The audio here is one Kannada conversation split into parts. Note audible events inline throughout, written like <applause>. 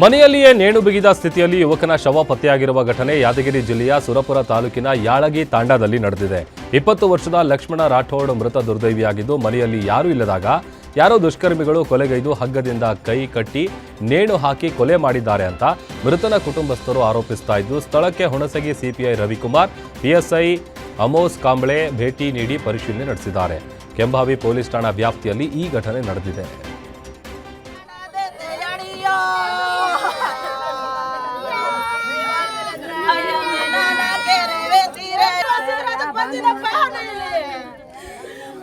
ಮನೆಯಲ್ಲಿಯೇ ನೇಣು ಬಿಗಿದ ಸ್ಥಿತಿಯಲ್ಲಿ ಯುವಕನ ಶವ ಪತ್ತೆಯಾಗಿರುವ ಘಟನೆ ಯಾದಗಿರಿ ಜಿಲ್ಲೆಯ ಸುರಪುರ ತಾಲೂಕಿನ ಯಾಳಗಿ ತಾಂಡಾದಲ್ಲಿ ನಡೆದಿದೆ. ಇಪ್ಪತ್ತು ವರ್ಷದ ಲಕ್ಷ್ಮಣ ರಾಠೋಡ್ ಮೃತ ದುರ್ದೈವಿಯಾಗಿದ್ದು, ಮನೆಯಲ್ಲಿ ಯಾರೂ ಇಲ್ಲದಾಗ ಯಾರೋ ದುಷ್ಕರ್ಮಿಗಳು ಕೊಲೆಗೈದು ಹಗ್ಗದಿಂದ ಕೈ ಕಟ್ಟಿ ನೇಣು ಹಾಕಿ ಕೊಲೆ ಮಾಡಿದ್ದಾರೆ ಅಂತ ಮೃತನ ಕುಟುಂಬಸ್ಥರು ಆರೋಪಿಸ್ತಾ ಇದ್ದು, ಸ್ಥಳಕ್ಕೆ Hunasagi CPI Ravikumar, PSI Amos Kamble ಭೇಟಿ ನೀಡಿ ಪರಿಶೀಲನೆ ನಡೆಸಿದ್ದಾರೆ. ಕೆಂಭಾವಿ ಪೊಲೀಸ್ ಠಾಣಾ ವ್ಯಾಪ್ತಿಯಲ್ಲಿ ಈ ಘಟನೆ ನಡೆದಿದೆ.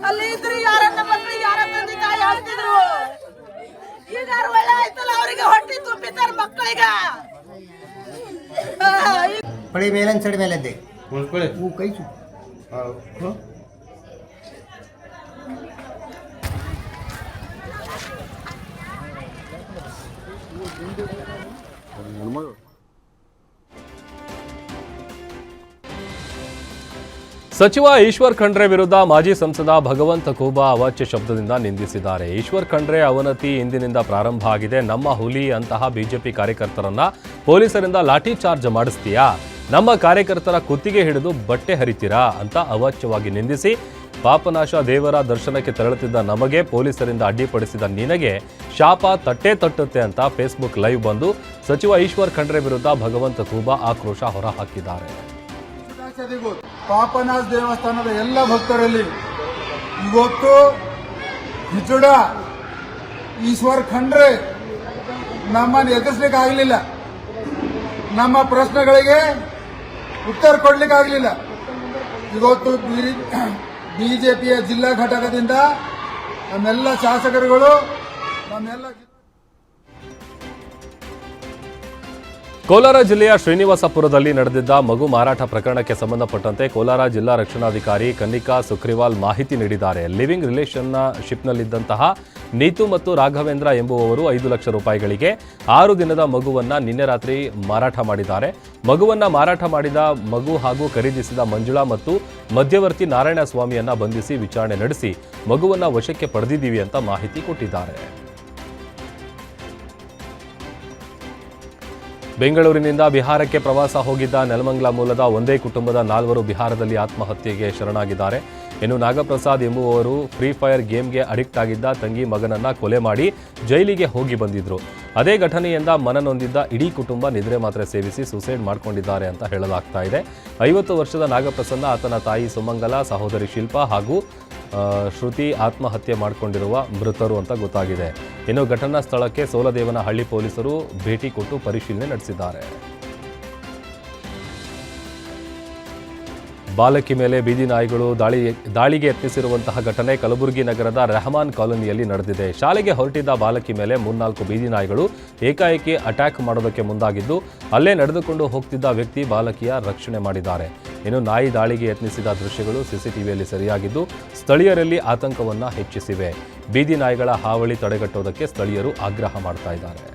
ಅಲ್ಲಿ ಇದ್ರು ಯಾರನ್ನ ಮಕ್ಕಳಿಗೆ ಯಾರ ತಂದೆ ತಾಯಿ ಹಾಕ್ತಿದ್ರು ಈಗ ಒಳ್ಳೆ ಆಯ್ತಲ್ಲ ಅವರಿಗೆ ಹೊಟ್ಟೆ ತುಂಬಿದ್ದಾರೆ ಮಕ್ಕಳಿಗ? ಪಡಿ ಮೇಲೆ ಸಡಿ ಮೇಲೆ ಮುಳ್ಕೊಳ್ಳಿ ಹೂ ಕೈ ಚು. ಸಚಿವ ಈಶ್ವರ್ ಖಂಡ್ರೆ ವಿರುದ್ಧ ಮಾಜಿ ಸಂಸದ ಭಗವಂತ ಖೂಬಾ ಅವಾಚ್ಯ ಶಬ್ದದಿಂದ ನಿಂದಿಸಿದ್ದಾರೆ. ಈಶ್ವರ್ ಖಂಡ್ರೆ ಅವನತಿ ಇಂದಿನಿಂದ ಪ್ರಾರಂಭ ಆಗಿದೆ. ನಮ್ಮ ಹುಲಿ ಅಂತಹ ಬಿಜೆಪಿ ಕಾರ್ಯಕರ್ತರನ್ನ ಪೊಲೀಸರಿಂದ ಲಾಠಿ ಚಾರ್ಜ್ ಮಾಡಿಸ್ತೀಯಾ? ನಮ್ಮ ಕಾರ್ಯಕರ್ತರ ಕುತ್ತಿಗೆ ಹಿಡಿದು ಬಟ್ಟೆ ಹರಿತೀರಾ? ಅಂತ ಅವಾಚ್ಯವಾಗಿ ನಿಂದಿಸಿ ಪಾಪನಾಶ ದೇವರ ದರ್ಶನಕ್ಕೆ ತೆರಳುತ್ತಿದ್ದ ನಮಗೆ ಪೊಲೀಸರಿಂದ ಅಡ್ಡಿಪಡಿಸಿದ ನಿನಗೆ ಶಾಪ ತಟ್ಟೆ ತಟ್ಟುತ್ತೆ ಅಂತ ಫೇಸ್ಬುಕ್ ಲೈವ್ ಬಂದು ಸಚಿವ ಈಶ್ವರ್ ಖಂಡ್ರೆ ವಿರುದ್ಧ ಭಗವಂತ ಖೂಬಾ ಆಕ್ರೋಶ ಹೊರಹಾಕಿದ್ದಾರೆ. ಕ್ಷತಾಕ್ಷತೆಗೂ ಪಾಪನಾಥ ದೇವಸ್ಥಾನದ ಎಲ್ಲ ಭಕ್ತರಲ್ಲಿ ಇವತ್ತು ಹಿಜುಡ ಈಶ್ವರ್ ಖಂಡ್ರೆ ನಮ್ಮನ್ನು ಎದುರಿಸ್ಲಿಕ್ಕೆ ಆಗಲಿಲ್ಲ ನಮ್ಮ ಪ್ರಶ್ನೆಗಳಿಗೆ ಉತ್ತರ ಕೊಡ್ಲಿಕ್ಕೆ ಆಗಲಿಲ್ಲ ಇವತ್ತು <clears throat> ಬಿಜೆಪಿಯ ಜಿಲ್ಲಾ ಘಟಕದಿಂದ ನಮ್ಮೆಲ್ಲ ಶಾಸಕರುಗಳು, ನಮ್ಮೆಲ್ಲ ಕೋಲಾರ ಜಿಲ್ಲೆಯ ಶ್ರೀನಿವಾಸಪುರದಲ್ಲಿ ನಡೆದಿದ್ದ ಮಗು ಮಾರಾಟ ಪ್ರಕರಣಕ್ಕೆ ಸಂಬಂಧಪಟ್ಟಂತೆ ಕೋಲಾರ ಜಿಲ್ಲಾ ರಕ್ಷಣಾಧಿಕಾರಿ ಕನ್ನಿಕಾ ಸುಕ್ರಿವಾಲ್ ಮಾಹಿತಿ ನೀಡಿದ್ದಾರೆ. ಲಿವಿಂಗ್ ರಿಲೇಷನ್ನ ಶಿಪ್ನಲ್ಲಿದ್ದಂತಹ ನೀತು ಮತ್ತು ರಾಘವೇಂದ್ರ ಎಂಬುವವರು ಐದು ಲಕ್ಷ ರೂಪಾಯಿಗಳಿಗೆ ಆರು ದಿನದ ಮಗುವನ್ನು ನಿನ್ನೆ ರಾತ್ರಿ ಮಾರಾಟ ಮಾಡಿದ್ದಾರೆ. ಮಗುವನ್ನು ಮಾರಾಟ ಮಾಡಿದ ಮಗು ಹಾಗೂ ಖರೀದಿಸಿದ ಮಂಜುಳಾ ಮತ್ತು ಮಧ್ಯವರ್ತಿ ನಾರಾಯಣ ಸ್ವಾಮಿಯನ್ನ ಬಂಧಿಸಿ ವಿಚಾರಣೆ ನಡೆಸಿ ಮಗುವನ್ನು ವಶಕ್ಕೆ ಪಡೆದಿದ್ದೀವಿ ಅಂತ ಮಾಹಿತಿ ಕೊಟ್ಟಿದ್ದಾರೆ. ಬೆಂಗಳೂರಿನಿಂದ ಬಿಹಾರಕ್ಕೆ ಪ್ರವಾಸ ಹೋಗಿದ್ದ ನೆಲಮಂಗಲ ಮೂಲದ ಒಂದೇ ಕುಟುಂಬದ ನಾಲ್ವರು ಬಿಹಾರದಲ್ಲಿ ಆತ್ಮಹತ್ಯೆಗೆ ಶರಣಾಗಿದ್ದಾರೆ. ಇನ್ನು ನಾಗಪ್ರಸಾದ್ ಎಂಬುವವರು ಫ್ರೀ ಫೈರ್ ಗೇಮ್ಗೆ ಅಡಿಕ್ಟ್ ಆಗಿದ್ದ ತಂಗಿ ಮಗನನ್ನ ಕೊಲೆ ಮಾಡಿ ಜೈಲಿಗೆ ಹೋಗಿ ಬಂದಿದ್ರು. ಅದೇ ಘಟನೆಯಿಂದ ಮನನೊಂದಿದ್ದ ಇಡೀ ಕುಟುಂಬ ನಿದ್ರೆ ಮಾತ್ರ ಸೇವಿಸಿ ಸುಸೈಡ್ ಮಾಡ್ಕೊಂಡಿದ್ದಾರೆ ಅಂತ ಹೇಳಲಾಗ್ತಾ ಇದೆ. ಐವತ್ತು ವರ್ಷದ ನಾಗಪ್ರಸನ್ನ ಆತನ ತಾಯಿ ಸುಮಂಗಲ, ಸಹೋದರಿ ಶಿಲ್ಪ ಹಾಗೂ ಶ್ರುತಿ ಆತ್ಮಹತ್ಯೆ ಮಾಡಿಕೊಂಡಿರುವ ಮೃತರು ಅಂತ ಗೊತ್ತಾಗಿದೆ. ಇನ್ನು ಘಟನಾ ಸ್ಥಳಕ್ಕೆ ಸೋಲದೇವನಹಳ್ಳಿ ಪೊಲೀಸರು ಭೇಟಿ ಕೊಟ್ಟು ಪರಿಶೀಲನೆ ನಡೆಸಿದ್ದಾರೆ. ಬಾಲಕಿ ಮೇಲೆ ಬೀದಿ ನಾಯಿಗಳು ದಾಳಿ, ದಾಳಿಗೆ ಯತ್ನಿಸಿರುವಂತಹ ಘಟನೆ ಕಲಬುರಗಿ ನಗರದ ರೆಹಮಾನ್ ಕಾಲೋನಿಯಲ್ಲಿ ನಡೆದಿದೆ. ಶಾಲೆಗೆ ಹೊರಟಿದ್ದ ಬಾಲಕಿ ಮೇಲೆ ಮೂರ್ನಾಲ್ಕು ಬೀದಿ ನಾಯಿಗಳು ಏಕಾಏಕಿ ಅಟ್ಯಾಕ್ ಮಾಡೋದಕ್ಕೆ ಮುಂದಾಗಿದ್ದು, ಅಲ್ಲೇ ನಡೆದುಕೊಂಡು ಹೋಗ್ತಿದ್ದ ವ್ಯಕ್ತಿ ಬಾಲಕಿಯ ರಕ್ಷಣೆ ಮಾಡಿದ್ದಾರೆ. ಇನ್ನು ನಾಯಿ ದಾಳಿಗೆ ಯತ್ನಿಸಿದ ದೃಶ್ಯಗಳು ಸಿಸಿಟಿವಿಯಲ್ಲಿ ಸರಿಯಾಗಿದ್ದು, ಸ್ಥಳೀಯರಲ್ಲಿ ಆತಂಕವನ್ನು ಹೆಚ್ಚಿಸಿವೆ. ಬೀದಿ ನಾಯಿಗಳ ಹಾವಳಿ ತಡೆಗಟ್ಟುವುದಕ್ಕೆ ಸ್ಥಳೀಯರು ಆಗ್ರಹ ಮಾಡ್ತಾ ಇದ್ದಾರೆ.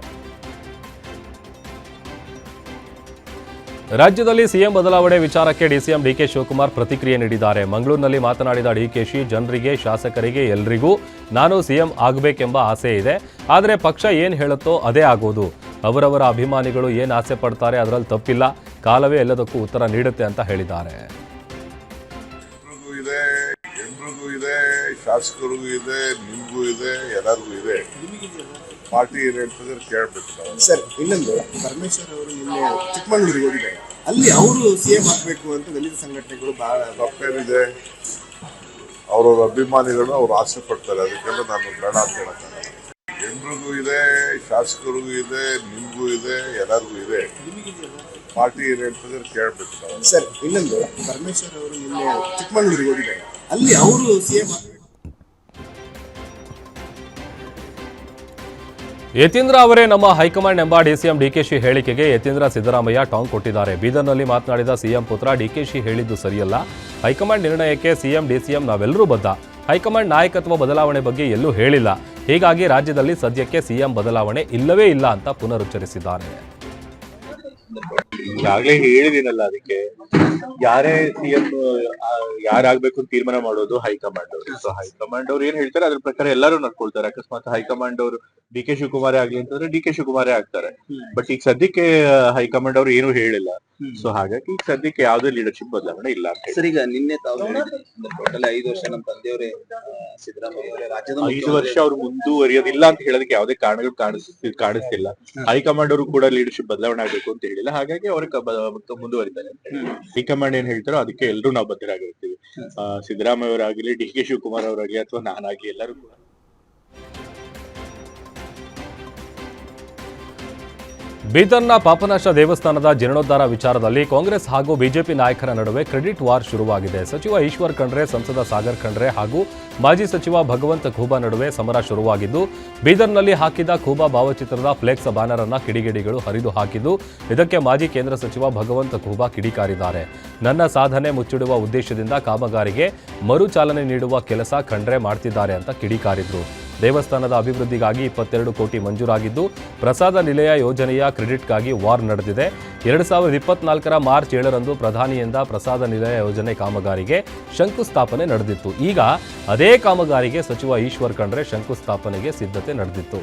ರಾಜ್ಯದಲ್ಲಿ ಸಿಎಂ ಬದಲಾವಣೆ ವಿಚಾರಕ್ಕೆ ಡಿಸಿಎಂ ಡಿಕೆ ಶಿವಕುಮಾರ್ ಪ್ರತಿಕ್ರಿಯೆ ನೀಡಿದ್ದಾರೆ. ಮಂಗಳೂರಿನಲ್ಲಿ ಮಾತನಾಡಿದ ಡಿಕೆಶಿ ಜನರಿಗೆ, ಶಾಸಕರಿಗೆ, ಎಲ್ರಿಗೂ ನಾನು ಸಿಎಂ ಆಗಬೇಕೆಂಬ ಆಸೆ ಇದೆ. ಆದರೆ ಪಕ್ಷ ಏನು ಹೇಳುತ್ತೋ ಅದೇ ಆಗೋದು. ಅವರವರ ಅಭಿಮಾನಿಗಳು ಏನು ಆಸೆ ಪಡ್ತಾರೆ ಅದರಲ್ಲಿ ತಪ್ಪಿಲ್ಲ. ಕಾಲವೇ ಎಲ್ಲದಕ್ಕೂ ಉತ್ತರ ನೀಡುತ್ತೆ ಅಂತ ಹೇಳಿದ್ದಾರೆ. ಶಾಸಕರಿಗೂ ಇದೆ, ನಿಮಗೂ ಇದೆ, ಎಲ್ಲರಿಗೂ ಇದೆ. ಪಾರ್ಟಿ ಏನ್ ಹೇಳ್ತದೆ ಕೇಳ್ಬೇಕು ನಾವು. ಸರ್ ಇನ್ನೊಂದು. ಪರಮೇಶ್ವರ್ ಅವರು ನಿನ್ನೆ ಚಿಕ್ಕಮಗಳೂರಿಗೆ ಹೋಗಿದ್ದಾರೆ. ಅಲ್ಲಿ ಅವರು ಸೇಮ್ ಆಗಬೇಕು ಅಂತ ದಲಿತ ಸಂಘಟನೆಗಳು ಬಹಳ ತಪ್ಪೇನಿದೆ. ಅವರವ್ರ ಅಭಿಮಾನಿಗಳು ಅವ್ರು ಆಸೆ ಪಡ್ತಾರೆ. ಅದಕ್ಕೆಲ್ಲ ನಾನು ಬೇಡ ಅಂತ ಹೇಳಕ್ಕಾಗಲ್ಲ ಎಲ್ರಿಗೂ ಇದೆ ಶಾಸಕರಿಗೂ ಇದೆ ನಿಮಗೂ ಇದೆ ಎಲ್ಲರಿಗೂ ಇದೆ. ಪಾರ್ಟಿ ಏನ್ ಹೇಳ್ತದೆ ಕೇಳ್ಬೇಕು ನಾವು. ಸರ್ ಇನ್ನೊಂದು. ಪರಮೇಶ್ವರ್ ಅವರು ನಿನ್ನೆ ಚಿಕ್ಕಮಗಳೂರಿಗೆ ಹೋಗಿದ್ದಾರೆ. ಅಲ್ಲಿ ಅವರು ಸೇಮ್ ಆಗ್ಬೇಕು ಯತೀಂದ್ರ ಅವರೇ ನಮ್ಮ ಹೈಕಮಾಂಡ್ ಎಂಬ ಡಿಸಿಎಂ ಡಿಕೆಶಿ ಹೇಳಿಕೆಗೆ ಯತೀಂದ್ರ ಸಿದ್ದರಾಮಯ್ಯ ಟಾಂಗ್ ಕೊಟ್ಟಿದ್ದಾರೆ. ಬೀದರ್ನಲ್ಲಿ ಮಾತನಾಡಿದ ಸಿಎಂ ಪುತ್ರ ಡಿಕೆಶಿ ಹೇಳಿದ್ದು ಸರಿಯಲ್ಲ. ಹೈಕಮಾಂಡ್ ನಿರ್ಣಯಕ್ಕೆ ಸಿಎಂ ಡಿಸಿಎಂ ನಾವೆಲ್ಲರೂ ಬದ್ಧ. ಹೈಕಮಾಂಡ್ ನಾಯಕತ್ವ ಬದಲಾವಣೆ ಬಗ್ಗೆ ಎಲ್ಲೂ ಹೇಳಿಲ್ಲ. ಹೀಗಾಗಿ ರಾಜ್ಯದಲ್ಲಿ ಸದ್ಯಕ್ಕೆ ಸಿಎಂ ಬದಲಾವಣೆ ಇಲ್ಲವೇ ಇಲ್ಲ ಅಂತ ಪುನರುಚ್ಚರಿಸಿದ್ದಾರೆ. ಈಗಾಗಲೇ ಹೇಳಿದೀನಲ್ಲ ಅದಕ್ಕೆ. ಯಾರೇ ಸಿಎಂ ಯಾರಾಗ್ಬೇಕು ಅಂತ ತೀರ್ಮಾನ ಮಾಡೋದು ಹೈಕಮಾಂಡ್ ಅವರು. ಸೊ ಹೈಕಮಾಂಡ್ ಅವ್ರು ಏನ್ ಹೇಳ್ತಾರೆ? ಅದ್ರ ಪ್ರಕಾರ ಎಲ್ಲರೂ ನಡ್ಕೊಳ್ತಾರೆ. ಅಕಸ್ಮಾತ್ ಹೈಕಮಾಂಡ್ ಅವರು ಡಿ ಕೆ ಶಿವಕುಮಾರ್ ಆಗ್ಲಿ ಅಂತಂದ್ರೆ ಡಿ ಕೆ ಶಿವಕುಮಾರೇ ಆಗ್ತಾರೆ. ಬಟ್ ಈಗ ಸದ್ಯಕ್ಕೆ ಹೈಕಮಾಂಡ್ ಅವರು ಏನು ಹೇಳಿಲ್ಲ. ಸೊ ಹಾಗಾಗಿ ಈಗ ಸದ್ಯಕ್ಕೆ ಯಾವ್ದೇ ಲೀಡರ್ಶಿಪ್ ಬದಲಾವಣೆ ಇಲ್ಲ ಅಂತ ಸರ್ ಈಗ ನಿನ್ನೆ ತಾವು ಟೋಟಲ್ ಐದು ವರ್ಷ ನಮ್ಮ ತಂದೆಯವರೇ ಸಿದ್ದರಾಮಯ್ಯ ಅವರೇ ರಾಜ್ಯದ ಐದು ವರ್ಷ ಅವ್ರು ಮುಂದುವರಿಯೋದಿಲ್ಲ ಅಂತ ಹೇಳೋದಕ್ಕೆ ಯಾವುದೇ ಕಾರಣಗಳು ಕಾಣಿಸ್ ಕಾಣಿಸ್ತಿಲ್ಲ. ಹೈಕಮಾಂಡ್ ಅವರು ಕೂಡ ಲೀಡರ್ಶಿಪ್ ಬದಲಾವಣೆ ಆಗಬೇಕು ಅಂತ ಹೇಳಿಲ್ಲ. ಹಾಗಾಗಿ ಅವ್ರ ಮುಂದುವರಿತಾರೆ ಹೈಕಮಾಂಡ್ ಏನ್ ಹೇಳ್ತಾರೋ ಅದಕ್ಕೆ ಎಲ್ಲರೂ ನಾವು ಬದ್ಧರಾಗಿರ್ತೀವಿ. ಆ, ಸಿದ್ದರಾಮಯ್ಯ ಅವರಾಗ್ಲಿ ಡಿ ಕೆ ಶಿವಕುಮಾರ್ ಅವರಾಗ್ಲಿ ಅಥವಾ ನಾನಾಗ್ಲಿ ಎಲ್ಲರೂ ಕೂಡ. ಬೀದರ್ನ ಪಾಪನಾಶ ದೇವಸ್ಥಾನದ ಜೀರ್ಣೋದ್ಧಾರ ವಿಚಾರದಲ್ಲಿ ಕಾಂಗ್ರೆಸ್ ಹಾಗೂ ಬಿಜೆಪಿ ನಾಯಕರ ನಡುವೆ ಕ್ರೆಡಿಟ್ ವಾರ್ ಶುರುವಾಗಿದೆ. ಸಚಿವ ಈಶ್ವರ್ ಖಂಡ್ರೆ, ಸಂಸದ ಸಾಗರ್ ಖಂಡ್ರೆ ಹಾಗೂ ಮಾಜಿ ಸಚಿವ ಭಗವಂತ ಖೂಬಾ ನಡುವೆ ಸಮರ ಶುರುವಾಗಿದ್ದು, ಬೀದರ್ನಲ್ಲಿ ಹಾಕಿದ ಖೂಬಾ ಭಾವಚಿತ್ರದ ಫ್ಲೆಕ್ಸ್ ಬ್ಯಾನರ್ ಅನ್ನ ಕಿಡಿಗೇಡಿಗಳು ಹರಿದು ಹಾಕಿದ್ದು, ಇದಕ್ಕೆ ಮಾಜಿ ಕೇಂದ್ರ ಸಚಿವ ಭಗವಂತ ಖೂಬಾ ಕಿಡಿಕಾರಿದ್ದಾರೆ. ನನ್ನ ಸಾಧನೆ ಮುಚ್ಚಿಡುವ ಉದ್ದೇಶದಿಂದ ಕಾಮಗಾರಿಗೆ ಮರು ಚಾಲನೆ ನೀಡುವ ಕೆಲಸ ಖಂಡ್ರೆ ಮಾಡ್ತಿದ್ದಾರೆ ಅಂತ ಕಿಡಿಕಾರಿದ್ರು. ದೇವಸ್ಥಾನದ ಅಭಿವೃದ್ಧಿಗಾಗಿ ಇಪ್ಪತ್ತೆರಡು ಕೋಟಿ ಮಂಜೂರಾಗಿದ್ದು, ಪ್ರಸಾದ ನಿಲಯ ಯೋಜನೆಯ ಕ್ರೆಡಿಟ್ಗಾಗಿ ವಾರ್ ನಡೆದಿದೆ. ಎರಡು ಸಾವಿರದ ಇಪ್ಪತ್ನಾಲ್ಕರ ಮಾರ್ಚ್ ಏಳರಂದು ಪ್ರಧಾನಿಯಿಂದ ಪ್ರಸಾದ ನಿಲಯ ಯೋಜನೆ ಕಾಮಗಾರಿಗೆ ಶಂಕುಸ್ಥಾಪನೆ ನಡೆದಿತ್ತು. ಈಗ ಅದೇ ಕಾಮಗಾರಿಗೆ ಸಚಿವ ಈಶ್ವರ್ ಖಂಡ್ರೆ ಶಂಕುಸ್ಥಾಪನೆಗೆ ಸಿದ್ಧತೆ ನಡೆದಿತ್ತು.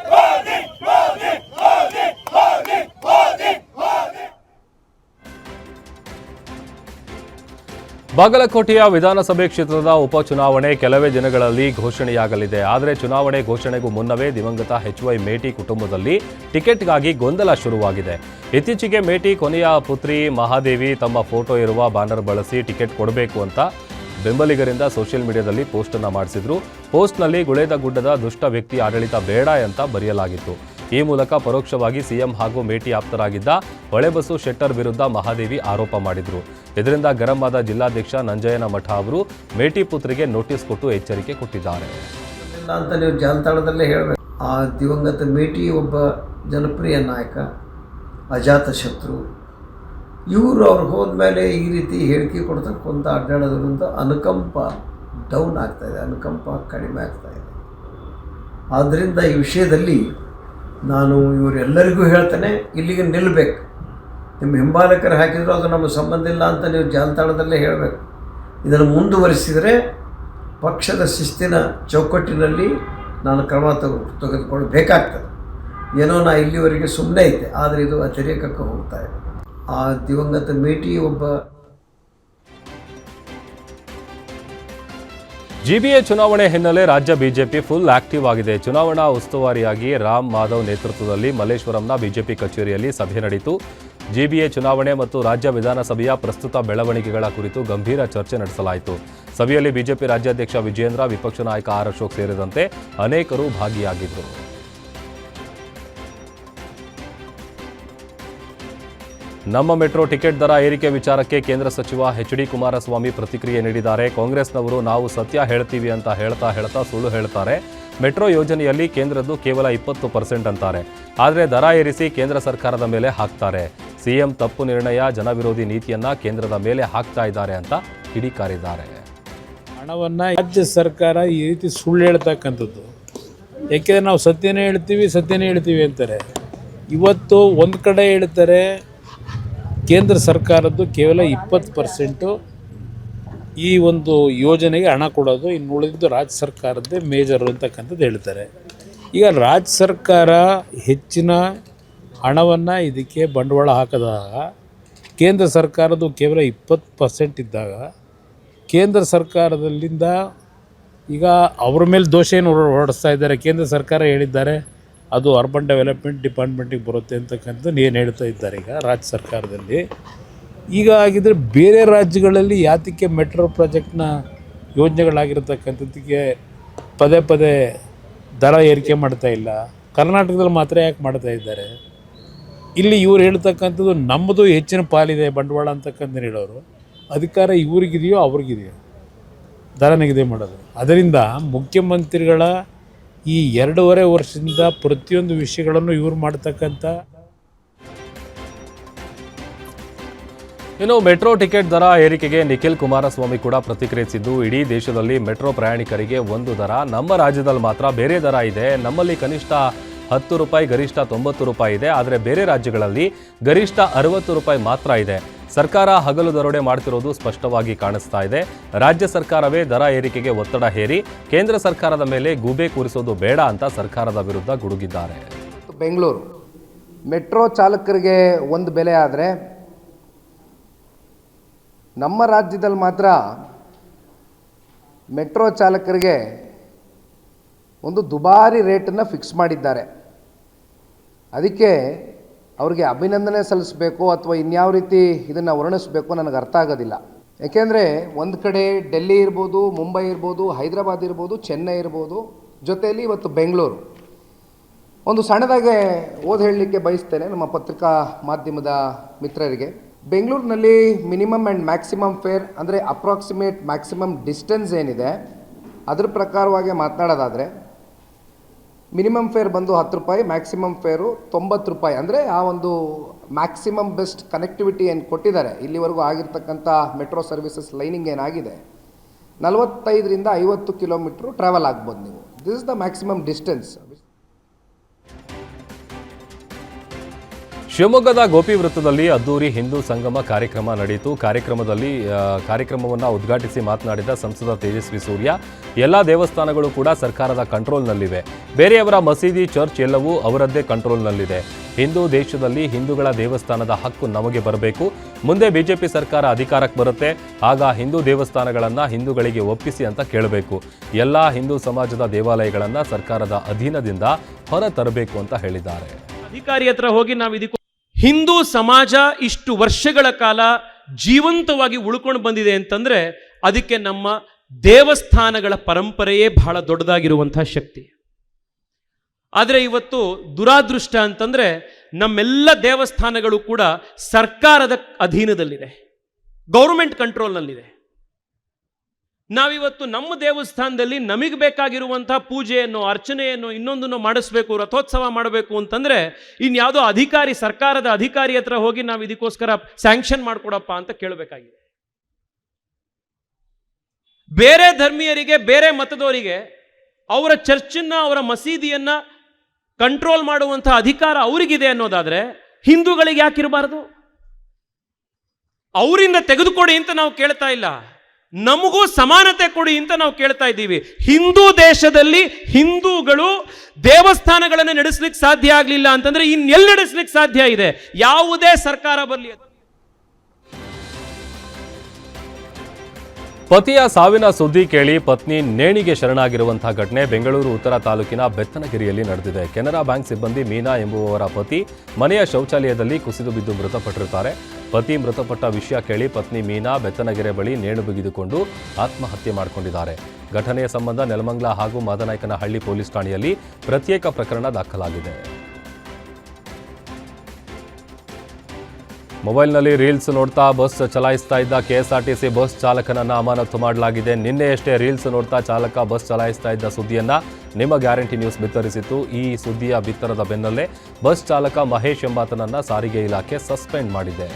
ಬಾಗಲಕೋಟೆಯ ವಿಧಾನಸಭೆ ಕ್ಷೇತ್ರದ ಉಪಚುನಾವಣೆ ಕೆಲವೇ ದಿನಗಳಲ್ಲಿ ಘೋಷಣೆಯಾಗಲಿದೆ. ಆದರೆ ಚುನಾವಣೆ ಘೋಷಣೆಗೂ ಮುನ್ನವೇ ದಿವಂಗತ ಎಚ್ವೈ ಮೇಟಿ ಕುಟುಂಬದಲ್ಲಿ ಟಿಕೆಟ್ಗಾಗಿ ಗೊಂದಲ ಶುರುವಾಗಿದೆ. ಇತ್ತೀಚೆಗೆ ಮೇಟಿ ಕೊನೆಯ ಪುತ್ರಿ ಮಹಾದೇವಿ ತಮ್ಮ ಫೋಟೋ ಇರುವ ಬ್ಯಾನರ್ ಬಳಸಿ ಟಿಕೆಟ್ ಕೊಡಬೇಕು ಅಂತ ಬೆಂಬಲಿಗರಿಂದ ಸೋಷಿಯಲ್ ಮೀಡಿಯಾದಲ್ಲಿ ಪೋಸ್ಟ್ ಅನ್ನ ಮಾಡಿಸಿದ್ರು. ಪೋಸ್ಟ್ನಲ್ಲಿ ಗುಳೇದ ಗುಡ್ಡದ ದುಷ್ಟ ವ್ಯಕ್ತಿ ಆಡಳಿತ ಬೇಡ ಅಂತ ಬರೆಯಲಾಗಿತ್ತು. ಈ ಮೂಲಕ ಪರೋಕ್ಷವಾಗಿ ಸಿಎಂ ಹಾಗೂ ಮೇಟಿ ಆಪ್ತರಾಗಿದ್ದ ಹೊಳೆಬಸು ಶೆಟ್ಟರ್ ವಿರುದ್ಧ ಮಹಾದೇವಿ ಆರೋಪ ಮಾಡಿದರು. ಇದರಿಂದ ಗರಂ ಆದ ಜಿಲ್ಲಾಧ್ಯಕ್ಷ ನಂಜಯ್ಯನ ಮಠ ಅವರು ಮೇಟಿ ಪುತ್ರಿಗೆ ನೋಟಿಸ್ ಕೊಟ್ಟು ಎಚ್ಚರಿಕೆ ಕೊಟ್ಟಿದ್ದಾರೆ. ಅಂತ ನೀವು ಜಾಲತಾಣದಲ್ಲೇ ಹೇಳಬೇಕು. ಆ ದಿವಂಗತ ಮೇಟಿ ಒಬ್ಬ ಜನಪ್ರಿಯ ನಾಯಕ, ಅಜಾತ ಶತ್ರು. ಇವರು ಅವ್ರು ಹೋದ್ಮೇಲೆ ಈ ರೀತಿ ಹೇಳಿಕೆ ಕೊಡ್ತಕ್ಕಂಥ ಅಡ್ಡಾಡೋದ್ರಿಂದ ಅನುಕಂಪ ಡೌನ್ ಆಗ್ತಾಯಿದೆ ಅನುಕಂಪ ಕಡಿಮೆ ಆಗ್ತಾಯಿದೆ ಆದ್ದರಿಂದ ಈ ವಿಷಯದಲ್ಲಿ ನಾನು ಇವರೆಲ್ಲರಿಗೂ ಹೇಳ್ತೇನೆ, ಇಲ್ಲಿಗೆ ನಿಲ್ಲಬೇಕು ನಿಮ್ಮ ಹಿಂಬಾಲಕರು ಹಾಕಿದ್ರು ಅದು ನಮ್ಮ ಸಂಬಂಧ ಇಲ್ಲ ಅಂತ ನೀವು ಜಾಲತಾಣದಲ್ಲೇ ಹೇಳಬೇಕು. ಇದನ್ನು ಮುಂದುವರಿಸಿದರೆ ಪಕ್ಷದ ಶಿಸ್ತಿನ ಚೌಕಟ್ಟಿನಲ್ಲಿ ನಾನು ಕ್ರಮ ತಗೊ ಏನೋ ನಾ ಇಲ್ಲಿವರೆಗೆ ಸುಮ್ಮನೆ ಐತೆ ಆದರೆ ಇದು ಅತಿರೇಕಕ್ಕೆ ಹೋಗ್ತಾ ಇದೆ. ಆ ದಿವಂಗತ ಮೇಟಿ ಒಬ್ಬ ಜಿಬಿಎ ಚುನಾವಣೆ ಹಿನ್ನೆಲೆ ರಾಜ್ಯ ಬಿಜೆಪಿ ಫುಲ್ ಆಕ್ಟಿವ್ ಆಗಿದೆ. ಚುನಾವಣಾ ಉಸ್ತುವಾರಿಯಾಗಿ ರಾಮ್ ಮಾಧವ್ ನೇತೃತ್ವದಲ್ಲಿ ಮಲ್ಲೇಶ್ವರಂನ ಬಿಜೆಪಿ ಕಚೇರಿಯಲ್ಲಿ ಸಭೆ ನಡೆಯಿತು ಜಿಬಿಎ ಚುನಾವಣೆ ಮತ್ತು ರಾಜ್ಯ ವಿಧಾನಸಭೆಯ ಪ್ರಸ್ತುತ ಬೆಳವಣಿಗೆಗಳ ಕುರಿತು ಗಂಭೀರ ಚರ್ಚೆ ನಡೆಸಲಾಯಿತು. ಸಭೆಯಲ್ಲಿ ಬಿಜೆಪಿ ರಾಜ್ಯಾಧ್ಯಕ್ಷ ವಿಜೇಂದ್ರ, ವಿಪಕ್ಷ ನಾಯಕ ಆರ್ ಅಶೋಕ್ ಸೇರಿದಂತೆ ಅನೇಕರು ಭಾಗಿಯಾಗಿದ್ದರು. ನಮ್ಮ ಮೆಟ್ರೋ ಟಿಕೆಟ್ ದರ ಏರಿಕೆ ವಿಚಾರಕ್ಕೆ ಕೇಂದ್ರ ಸಚಿವ ಎಚ್ ಡಿ ಕುಮಾರಸ್ವಾಮಿ ಪ್ರತಿಕ್ರಿಯೆ ನೀಡಿದ್ದಾರೆ. ಕಾಂಗ್ರೆಸ್ನವರು ನಾವು ಸತ್ಯ ಹೇಳ್ತೀವಿ ಅಂತ ಹೇಳ್ತಾ ಹೇಳ್ತಾ ಸುಳ್ಳು ಹೇಳ್ತಾರೆ. ಮೆಟ್ರೋ ಯೋಜನೆಯಲ್ಲಿ ಕೇಂದ್ರದ್ದು ಕೇವಲ ಇಪ್ಪತ್ತು ಪರ್ಸೆಂಟ್ ಅಂತಾರೆ. ಆದರೆ ದರ ಏರಿಸಿ ಕೇಂದ್ರ ಸರ್ಕಾರದ ಮೇಲೆ ಹಾಕ್ತಾರೆ. ಸಿಎಂ ತಪ್ಪು ನಿರ್ಣಯ, ಜನವಿರೋಧಿ ನೀತಿಯನ್ನ ಕೇಂದ್ರದ ಮೇಲೆ ಹಾಕ್ತಾ ಇದ್ದಾರೆ ಅಂತ ಕಿಡಿಕಾರಿದ್ದಾರೆ. ಹಣವನ್ನು ರಾಜ್ಯ ಸರ್ಕಾರ ಈ ರೀತಿ ಸುಳ್ಳು ಹೇಳ್ತಕ್ಕಂಥದ್ದು. ಯಾಕೆಂದರೆ ನಾವು ಸತ್ಯನೇ ಹೇಳ್ತೀವಿ ಸತ್ಯನೇ ಹೇಳ್ತೀವಿ ಅಂತಾರೆ. ಇವತ್ತು ಒಂದು ಕಡೆ ಹೇಳ್ತಾರೆ ಕೇಂದ್ರ ಸರ್ಕಾರದ್ದು ಕೇವಲ ಇಪ್ಪತ್ತು ಪರ್ಸೆಂಟು ಈ ಒಂದು ಯೋಜನೆಗೆ ಹಣ ಕೊಡೋದು, ಇನ್ನು ಉಳಿದಿದ್ದು ರಾಜ್ಯ ಸರ್ಕಾರದ್ದೇ ಮೇಜರು ಅಂತಕ್ಕಂಥದ್ದು ಹೇಳ್ತಾರೆ. ಈಗ ರಾಜ್ಯ ಸರ್ಕಾರ ಹೆಚ್ಚಿನ ಹಣವನ್ನು ಇದಕ್ಕೆ ಬಂಡವಾಳ ಹಾಕಿದಾಗ, ಕೇಂದ್ರ ಸರ್ಕಾರದ್ದು ಕೇವಲ ಇಪ್ಪತ್ತು ಪರ್ಸೆಂಟ್ ಇದ್ದಾಗ ಕೇಂದ್ರ ಸರ್ಕಾರದಲ್ಲಿಂದ ಈಗ ಅವ್ರ ಮೇಲೆ ದೋಷ ಏನು ಹೊರಡಿಸ್ತಾ ಇದ್ದಾರೆ, ಕೇಂದ್ರ ಸರ್ಕಾರ ಹೇಳಿದ್ದಾರೆ. ಅದು ಅರ್ಬನ್ ಡೆವಲಪ್ಮೆಂಟ್ ಡಿಪಾರ್ಟ್ಮೆಂಟಿಗೆ ಬರುತ್ತೆ ಅಂತಕ್ಕಂಥದ್ದು ಏನು ಹೇಳ್ತಾ ಇದ್ದಾರೆ ಈಗ ರಾಜ್ಯ ಸರ್ಕಾರದಲ್ಲಿ. ಈಗ ಆಗಿದ್ರೆ ಬೇರೆ ರಾಜ್ಯಗಳಲ್ಲಿ ಯಾತಕ್ಕೆ ಮೆಟ್ರೋ ಪ್ರಾಜೆಕ್ಟ್ನ ಯೋಜನೆಗಳಾಗಿರ್ತಕ್ಕಂಥದ್ದಕ್ಕೆ ಪದೇ ಪದೇ ದರ ಏರಿಕೆ ಮಾಡ್ತಾ ಇಲ್ಲ. ಕರ್ನಾಟಕದಲ್ಲಿ ಮಾತ್ರ ಯಾಕೆ ಮಾಡ್ತಾ ಇದ್ದಾರೆ? ಇಲ್ಲಿ ಇವ್ರು ಹೇಳ್ತಕ್ಕಂಥದ್ದು ನಮ್ಮದು ಹೆಚ್ಚಿನ ಪಾಲಿದೆ ಬಂಡವಾಳ ಅಂತಕ್ಕಂಥ ಹೇಳೋರು? ಅಧಿಕಾರ ಇವ್ರಿಗಿದೆಯೋ ಅವ್ರಿಗಿದೆಯೋ? ದರ ನಿಗದಿ ಮಾಡೋದು. ಅದರಿಂದ ಮುಖ್ಯಮಂತ್ರಿಗಳ ಈ ಎರಡೂವರೆ ವರ್ಷದಿಂದ ಪ್ರತಿಯೊಂದು ವಿಷಯಗಳನ್ನು ಇವ್ರು ಮಾಡ್ತಕ್ಕಂಥ ಇನ್ನು ಮೆಟ್ರೋ ಟಿಕೆಟ್ ದರ ಏರಿಕೆಗೆ ನಿಖಿಲ್ ಕುಮಾರಸ್ವಾಮಿ ಕೂಡ ಪ್ರತಿಕ್ರಿಯಿಸಿದ್ದು, ಇಡೀ ದೇಶದಲ್ಲಿ ಮೆಟ್ರೋ ಪ್ರಯಾಣಿಕರಿಗೆ ಒಂದು ದರ. ನಮ್ಮ ರಾಜ್ಯದಲ್ಲಿ ಮಾತ್ರ ಬೇರೆ ದರ ಇದೆ. ನಮ್ಮಲ್ಲಿ ಕನಿಷ್ಠ ಹತ್ತು ರೂಪಾಯಿ, ಗರಿಷ್ಠ ತೊಂಬತ್ತು ರೂಪಾಯಿ ಇದೆ. ಆದರೆ ಬೇರೆ ರಾಜ್ಯಗಳಲ್ಲಿ ಗರಿಷ್ಠ ಅರವತ್ತು ರೂಪಾಯಿ ಮಾತ್ರ ಇದೆ. ಸರ್ಕಾರ ಹಗಲು ದರೋಡೆ ಮಾಡ್ತಿರೋದು ಸ್ಪಷ್ಟವಾಗಿ ಕಾಣಿಸ್ತಾ ಇದೆ. ರಾಜ್ಯ ಸರ್ಕಾರವೇ ದರ ಏರಿಕೆಗೆ ಒತ್ತಡ ಹೇರಿ, ಕೇಂದ್ರ ಸರ್ಕಾರದ ಮೇಲೆ ಗೂಬೆ ಕೂರಿಸೋದು ಬೇಡ ಅಂತ ಸರ್ಕಾರದ ವಿರುದ್ಧ ಗುಡುಗಿದ್ದಾರೆ. ಬೆಂಗಳೂರು, ಮೆಟ್ರೋ ಚಾಲಕರಿಗೆ ಒಂದು ಬೆಲೆ ಆದರೆ ನಮ್ಮ ರಾಜ್ಯದಲ್ಲಿ ಮಾತ್ರ ಮೆಟ್ರೋ ಚಾಲಕರಿಗೆ ಒಂದು ದುಬಾರಿ ರೇಟನ್ನು ಫಿಕ್ಸ್ ಮಾಡಿದ್ದಾರೆ. ಅದಕ್ಕೆ ಅವ್ರಿಗೆ ಅಭಿನಂದನೆ ಸಲ್ಲಿಸಬೇಕು ಅಥವಾ ಇನ್ಯಾವ ರೀತಿ ಇದನ್ನು ವರ್ಣಿಸಬೇಕು ನನಗೆ ಅರ್ಥ ಆಗೋದಿಲ್ಲ. ಯಾಕೆಂದರೆ ಒಂದು ಕಡೆ ಡೆಲ್ಲಿ ಇರ್ಬೋದು, ಮುಂಬೈ ಇರ್ಬೋದು, ಹೈದರಾಬಾದ್ ಇರ್ಬೋದು, ಚೆನ್ನೈ ಇರ್ಬೋದು, ಜೊತೆಯಲ್ಲಿ ಇವತ್ತು ಬೆಂಗಳೂರು. ಒಂದು ಸಣ್ಣದಾಗೆ ಓದಿ ಹೇಳಲಿಕ್ಕೆ ಬಯಸ್ತೇನೆ ನಮ್ಮ ಪತ್ರಿಕಾ ಮಾಧ್ಯಮದ ಮಿತ್ರರಿಗೆ. ಬೆಂಗಳೂರಿನಲ್ಲಿ ಮಿನಿಮಮ್ ಆ್ಯಂಡ್ ಮ್ಯಾಕ್ಸಿಮಮ್ ಫೇರ್ ಅಂದರೆ ಅಪ್ರಾಕ್ಸಿಮೇಟ್ ಮ್ಯಾಕ್ಸಿಮಮ್ ಡಿಸ್ಟೆನ್ಸ್ ಏನಿದೆ, ಅದ್ರ ಪ್ರಕಾರವಾಗಿ ಮಾತನಾಡೋದಾದರೆ ಮಿನಿಮಮ್ ಫೇರ್ ಬಂದು ಹತ್ತು ರೂಪಾಯಿ, ಮ್ಯಾಕ್ಸಿಮಮ್ ಫೇರು ತೊಂಬತ್ತು ರೂಪಾಯಿ. ಅಂದರೆ ಆ ಒಂದು ಮ್ಯಾಕ್ಸಿಮಮ್ ಬೆಸ್ಟ್ ಕನೆಕ್ಟಿವಿಟಿ ಏನು ಕೊಟ್ಟಿದ್ದಾರೆ, ಇಲ್ಲಿವರೆಗೂ ಆಗಿರ್ತಕ್ಕಂಥ ಮೆಟ್ರೋ ಸರ್ವಿಸಸ್ ಲೈನಿಂಗ್ ಏನಾಗಿದೆ, ನಲವತ್ತೈದರಿಂದ ಐವತ್ತು ಕಿಲೋಮೀಟ್ರು ಟ್ರಾವೆಲ್ ಆಗ್ಬೋದು ನೀವು. This is the maximum distance ಶಿವಮೊಗ್ಗದ ಗೋಪಿ ವೃತ್ತದಲ್ಲಿ ಅದ್ದೂರಿ ಹಿಂದೂ ಸಂಗಮ ಕಾರ್ಯಕ್ರಮ ನಡೆಯಿತು. ಕಾರ್ಯಕ್ರಮದಲ್ಲಿ ಕಾರ್ಯಕ್ರಮವನ್ನು ಉದ್ಘಾಟಿಸಿ ಮಾತನಾಡಿದ ಸಂಸದ ತೇಜಸ್ವಿ ಸೂರ್ಯ, ಎಲ್ಲ ದೇವಸ್ಥಾನಗಳು ಕೂಡ ಸರ್ಕಾರದ ಕಂಟ್ರೋಲ್ನಲ್ಲಿವೆ. ಬೇರೆಯವರ ಮಸೀದಿ, ಚರ್ಚ್ ಎಲ್ಲವೂ ಅವರದ್ದೇ ಕಂಟ್ರೋಲ್ನಲ್ಲಿದೆ. ಹಿಂದೂ ದೇಶದಲ್ಲಿ ಹಿಂದೂಗಳ ದೇವಸ್ಥಾನದ ಹಕ್ಕು ನಮಗೆ ಬರಬೇಕು. ಮುಂದೆ ಬಿಜೆಪಿ ಸರ್ಕಾರ ಅಧಿಕಾರಕ್ಕೆ ಬರುತ್ತೆ. ಆಗ ಹಿಂದೂ ದೇವಸ್ಥಾನಗಳನ್ನು ಹಿಂದೂಗಳಿಗೆ ಒಪ್ಪಿಸಿ ಅಂತ ಕೇಳಬೇಕು. ಎಲ್ಲ ಹಿಂದೂ ಸಮಾಜದ ದೇವಾಲಯಗಳನ್ನು ಸರ್ಕಾರದ ಅಧೀನದಿಂದ ಹೊರ ತರಬೇಕು ಅಂತ ಹೇಳಿದ್ದಾರೆ. ಅಧಿಕಾರಿ ಹತ್ರ ಹೋಗಿ ನಾವು ಇದಕ್ಕೆ ಹಿಂದೂ ಸಮಾಜ ಇಷ್ಟು ವರ್ಷಗಳ ಕಾಲ ಜೀವಂತವಾಗಿ ಉಳ್ಕೊಂಡು ಬಂದಿದೆ ಅಂತಂದರೆ ಅದಕ್ಕೆ ನಮ್ಮ ದೇವಸ್ಥಾನಗಳ ಪರಂಪರೆಯೇ ಬಹಳ ದೊಡ್ಡದಾಗಿರುವಂತಹ ಶಕ್ತಿ. ಆದರೆ ಇವತ್ತು ದುರಾದೃಷ್ಟ ಅಂತಂದರೆ ನಮ್ಮೆಲ್ಲ ದೇವಸ್ಥಾನಗಳು ಕೂಡ ಸರ್ಕಾರದ ಅಧೀನದಲ್ಲಿದೆ. ಗೌರ್ಮೆಂಟ್ ಕಂಟ್ರೋಲ್ನಲ್ಲಿದೆ. ನಾವಿವತ್ತು ನಮ್ಮ ದೇವಸ್ಥಾನದಲ್ಲಿ ನಮಗೆ ಬೇಕಾಗಿರುವಂಥ ಪೂಜೆಯನ್ನು, ಅರ್ಚನೆಯನ್ನು ಇನ್ನೊಂದನ್ನು ಮಾಡಿಸ್ಬೇಕು, ರಥೋತ್ಸವ ಮಾಡಬೇಕು ಅಂತಂದ್ರೆ ಇನ್ಯಾವುದೋ ಅಧಿಕಾರಿ, ಸರ್ಕಾರದ ಅಧಿಕಾರಿ ಹತ್ರ ಹೋಗಿ ನಾವು ಇದಕ್ಕೋಸ್ಕರ ಸ್ಯಾಂಕ್ಷನ್ ಮಾಡಿಕೊಡಪ್ಪ ಅಂತ ಕೇಳಬೇಕಾಗಿದೆ. ಬೇರೆ ಧರ್ಮೀಯರಿಗೆ, ಬೇರೆ ಮತದವರಿಗೆ ಅವರ ಚರ್ಚನ್ನು, ಅವರ ಮಸೀದಿಯನ್ನ ಕಂಟ್ರೋಲ್ ಮಾಡುವಂಥ ಅಧಿಕಾರ ಅವರಿಗಿದೆ ಅನ್ನೋದಾದ್ರೆ ಹಿಂದೂಗಳಿಗೆ ಯಾಕಿರಬಾರ್ದು? ಅವರಿಂದ ತೆಗೆದುಕೊಡಿ ಅಂತ ನಾವು ಕೇಳ್ತಾ ಇಲ್ಲ. ನಮಗೂ ಸಮಾನತೆ ಕೊಡಿ ಅಂತ ನಾವು ಕೇಳ್ತಾ ಇದ್ದೀವಿ. ಹಿಂದೂ ದೇಶದಲ್ಲಿ ಹಿಂದೂಗಳು ದೇವಸ್ಥಾನಗಳನ್ನು ನಡೆಸಲಿಕ್ಕೆ ಸಾಧ್ಯ ಆಗಲಿಲ್ಲ ಅಂತಂದ್ರೆ ಇನ್ನೆಲ್ಲಿ ನಡೆಸಲಿಕ್ಕೆ ಸಾಧ್ಯ ಇದೆ? ಯಾವುದೇ ಸರ್ಕಾರ ಬರಲಿ ಪತಿಯ ಸಾವಿನ ಸುದ್ದಿ ಕೇಳಿ ಪತ್ನಿ ನೇಣಿಗೆ ಶರಣಾಗಿರುವಂತಹ ಘಟನೆ ಬೆಂಗಳೂರು ಉತ್ತರ ತಾಲೂಕಿನ ಬೆತ್ತನಗಿರಿಯಲ್ಲಿ ನಡೆದಿದೆ. ಕೆನರಾ ಬ್ಯಾಂಕ್ ಸಿಬ್ಬಂದಿ ಮೀನಾ ಎಂಬುವವರ ಪತಿ ಮನೆಯ ಶೌಚಾಲಯದಲ್ಲಿ ಕುಸಿದು ಬಿದ್ದು ಮೃತಪಟ್ಟಿರುತ್ತಾರೆ. ಪತಿ ಮೃತಪಟ್ಟ ವಿಷಯ ಕೇಳಿ ಪತ್ನಿ ಮೀನಾ ಬೆತ್ತನಗೆರೆ ಬಳಿ ನೇಣು ಬಿಗಿದುಕೊಂಡು ಆತ್ಮಹತ್ಯೆ ಮಾಡಿಕೊಂಡಿದ್ದಾರೆ. ಘಟನೆಯ ಸಂಬಂಧ ನೆಲಮಂಗ್ಲ ಹಾಗೂ ಮಾದನಾಯಕನಹಳ್ಳಿ ಪೊಲೀಸ್ ಠಾಣೆಯಲ್ಲಿ ಪ್ರತ್ಯೇಕ ಪ್ರಕರಣ ದಾಖಲಾಗಿದೆ. ಮೊಬೈಲ್ನಲ್ಲಿ ರೀಲ್ಸ್ ನೋಡ್ತಾ ಬಸ್ ಚಲಾಯಿಸ್ತಾ ಇದ್ದ ಕೆಎಸ್ಆರ್ಟಿಸಿ ಬಸ್ ಚಾಲಕನನ್ನು ಅಮಾನತು ಮಾಡಲಾಗಿದೆ. ನಿನ್ನೆಯಷ್ಟೇ ರೀಲ್ಸ್ ನೋಡ್ತಾ ಚಾಲಕ ಬಸ್ ಚಲಾಯಿಸ್ತಾ ಇದ್ದ ಸುದ್ದಿಯನ್ನು ನಿಮ್ಮ ಗ್ಯಾರಂಟಿ ನ್ಯೂಸ್ ಬಿತ್ತರಿಸಿತ್ತು. ಈ ಸುದ್ದಿಯ ಬಿತ್ತರದ ಬೆನ್ನಲ್ಲೇ ಬಸ್ ಚಾಲಕ ಮಹೇಶ್ ಎಂಬಾತನನ್ನು ಸಾರಿಗೆ ಇಲಾಖೆ ಸಸ್ಪೆಂಡ್ ಮಾಡಿದೆ.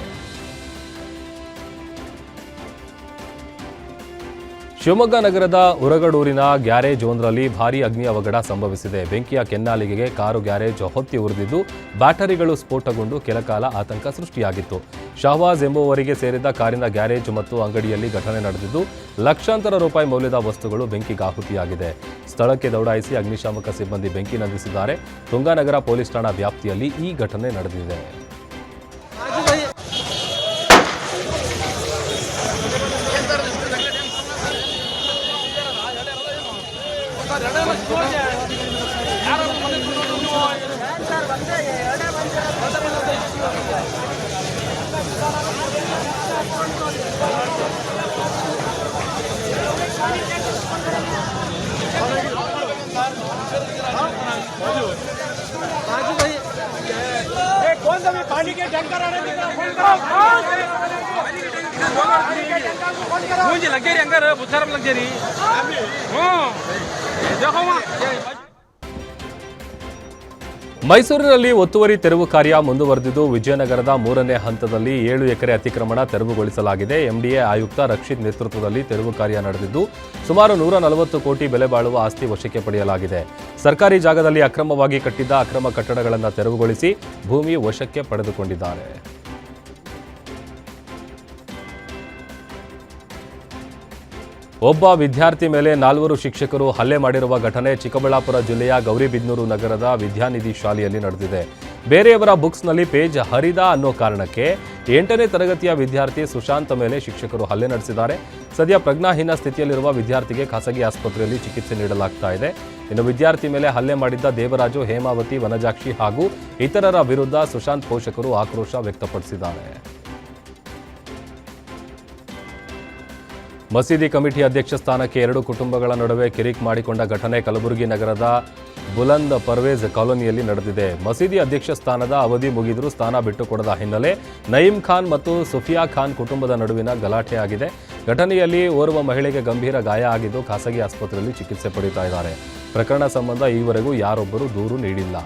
ಶಿವಮೊಗ್ಗ ನಗರದ ಉರಗಡೂರಿನ ಗ್ಯಾರೇಜ್ ಒಂದರಲ್ಲಿ ಭಾರೀ ಅಗ್ನಿ ಅವಘಡ ಸಂಭವಿಸಿದೆ. ಬೆಂಕಿಯ ಕೆನ್ನಾಲಿಗೆಗೆ ಕಾರು ಗ್ಯಾರೇಜ್ ಹೊತ್ತಿ ಉರಿದಿದ್ದು, ಬ್ಯಾಟರಿಗಳು ಸ್ಫೋಟಗೊಂಡು ಕೆಲಕಾಲ ಆತಂಕ ಸೃಷ್ಟಿಯಾಗಿತ್ತು. ಶಹವಾಜ್ ಎಂಬುವವರಿಗೆ ಸೇರಿದ ಕಾರಿನ ಗ್ಯಾರೇಜ್ ಮತ್ತು ಅಂಗಡಿಯಲ್ಲಿ ಘಟನೆ ನಡೆದಿದ್ದು, ಲಕ್ಷಾಂತರ ರೂಪಾಯಿ ಮೌಲ್ಯದ ವಸ್ತುಗಳು ಬೆಂಕಿಗಾಹುತಿಯಾಗಿದೆ ಸ್ಥಳಕ್ಕೆ ದೌಡಾಯಿಸಿ ಅಗ್ನಿಶಾಮಕ ಸಿಬ್ಬಂದಿ ಬೆಂಕಿ ನಂದಿಸಿದ್ದಾರೆ. ತುಂಗಾನಗರ ಪೊಲೀಸ್ ಠಾಣಾ ವ್ಯಾಪ್ತಿಯಲ್ಲಿ ಈ ಘಟನೆ ನಡೆದಿದೆ. पानी के टैंकर आने मुझे लगे अंदर बुद्धाराम लग जा रही ಮೈಸೂರಿನಲ್ಲಿ ಒತ್ತುವರಿ ತೆರವು ಕಾರ್ಯ ಮುಂದುವರೆದಿದ್ದು, ವಿಜಯನಗರದ ಮೂರನೇ ಹಂತದಲ್ಲಿ ಏಳು ಎಕರೆ ಅತಿಕ್ರಮಣ ತೆರವುಗೊಳಿಸಲಾಗಿದೆ. ಎಂಡಿಎ ಆಯುಕ್ತ ರಕ್ಷಿತ್ ನೇತೃತ್ವದಲ್ಲಿ ತೆರವು ಕಾರ್ಯ ನಡೆದಿದ್ದು, ಸುಮಾರು ನೂರ ನಲವತ್ತು ಕೋಟಿ ಬೆಲೆ ಬಾಳುವ ಆಸ್ತಿ ವಶಕ್ಕೆ ಪಡೆಯಲಾಗಿದೆ. ಸರ್ಕಾರಿ ಜಾಗದಲ್ಲಿ ಅಕ್ರಮವಾಗಿ ಕಟ್ಟಿದ್ದ ಅಕ್ರಮ ಕಟ್ಟಡಗಳನ್ನು ತೆರವುಗೊಳಿಸಿ ಭೂಮಿ ವಶಕ್ಕೆ ಪಡೆದುಕೊಂಡಿದ್ದಾರೆ. ಒಬ್ಬ ವಿದ್ಯಾರ್ಥಿ ಮೇಲೆ ನಾಲ್ವರು ಶಿಕ್ಷಕರು ಹಲ್ಲೆ ಮಾಡಿರುವ ಘಟನೆ ಚಿಕ್ಕಬಳ್ಳಾಪುರ ಜಿಲ್ಲೆಯ ಗೌರಿಬಿದನೂರು ನಗರದ ವಿದ್ಯಾನಿಧಿ ಶಾಲೆಯಲ್ಲಿ ನಡೆದಿದೆ. ಬೇರೆಯವರ ಬುಕ್ಸ್ನಲ್ಲಿ ಪೇಜ್ ಹರಿದ ಅನ್ನೋ ಕಾರಣಕ್ಕೆ ಎಂಟನೇ ತರಗತಿಯ ವಿದ್ಯಾರ್ಥಿ ಸುಶಾಂತ್ ಮೇಲೆ ಶಿಕ್ಷಕರು ಹಲ್ಲೆ ನಡೆಸಿದ್ದಾರೆ. ಸದ್ಯ ಪ್ರಜ್ಞಾಹೀನ ಸ್ಥಿತಿಯಲ್ಲಿರುವ ವಿದ್ಯಾರ್ಥಿಗೆ ಖಾಸಗಿ ಆಸ್ಪತ್ರೆಯಲ್ಲಿ ಚಿಕಿತ್ಸೆ ನೀಡಲಾಗ್ತಾ ಇದೆ. ಇನ್ನು ವಿದ್ಯಾರ್ಥಿ ಮೇಲೆ ಹಲ್ಲೆ ಮಾಡಿದ್ದ ದೇವರಾಜು, ಹೇಮಾವತಿ, ವನಜಾಕ್ಷಿ ಹಾಗೂ ಇತರರ ವಿರುದ್ಧ ಸುಶಾಂತ್ ಪೋಷಕರು ಆಕ್ರೋಶ ವ್ಯಕ್ತಪಡಿಸಿದ್ದಾರೆ. ಮಸೀದಿ ಕಮಿಟಿ ಅಧ್ಯಕ್ಷ ಸ್ಥಾನಕ್ಕೆ ಎರಡು ಕುಟುಂಬಗಳ ನಡುವೆ ಕಿರಿಕ್ ಮಾಡಿಕೊಂಡ ಘಟನೆ ಕಲಬುರಗಿ ನಗರದ ಬುಲಂದ್ ಪರ್ವೇಜ್ ಕಾಲೋನಿಯಲ್ಲಿ ನಡೆದಿದೆ. ಮಸೀದಿ ಅಧ್ಯಕ್ಷ ಸ್ಥಾನದ ಅವಧಿ ಮುಗಿದರೂ ಸ್ಥಾನ ಬಿಟ್ಟುಕೊಡದ ಹಿನ್ನೆಲೆ ನಯೀಂ ಖಾನ್ ಮತ್ತು ಸುಫಿಯಾ ಖಾನ್ ಕುಟುಂಬದ ನಡುವಿನ ಗಲಾಟೆಯಾಗಿದೆ ಘಟನೆಯಲ್ಲಿ ಓರ್ವ ಮಹಿಳೆಗೆ ಗಂಭೀರ ಗಾಯ ಆಗಿದ್ದು ಖಾಸಗಿ ಆಸ್ಪತ್ರೆಯಲ್ಲಿ ಚಿಕಿತ್ಸೆ ಪಡೆಯುತ್ತಿದ್ದಾರೆ ಪ್ರಕರಣ ಸಂಬಂಧ ಈವರೆಗೂ ಯಾರೊಬ್ಬರೂ ದೂರು ನೀಡಿಲ್ಲ.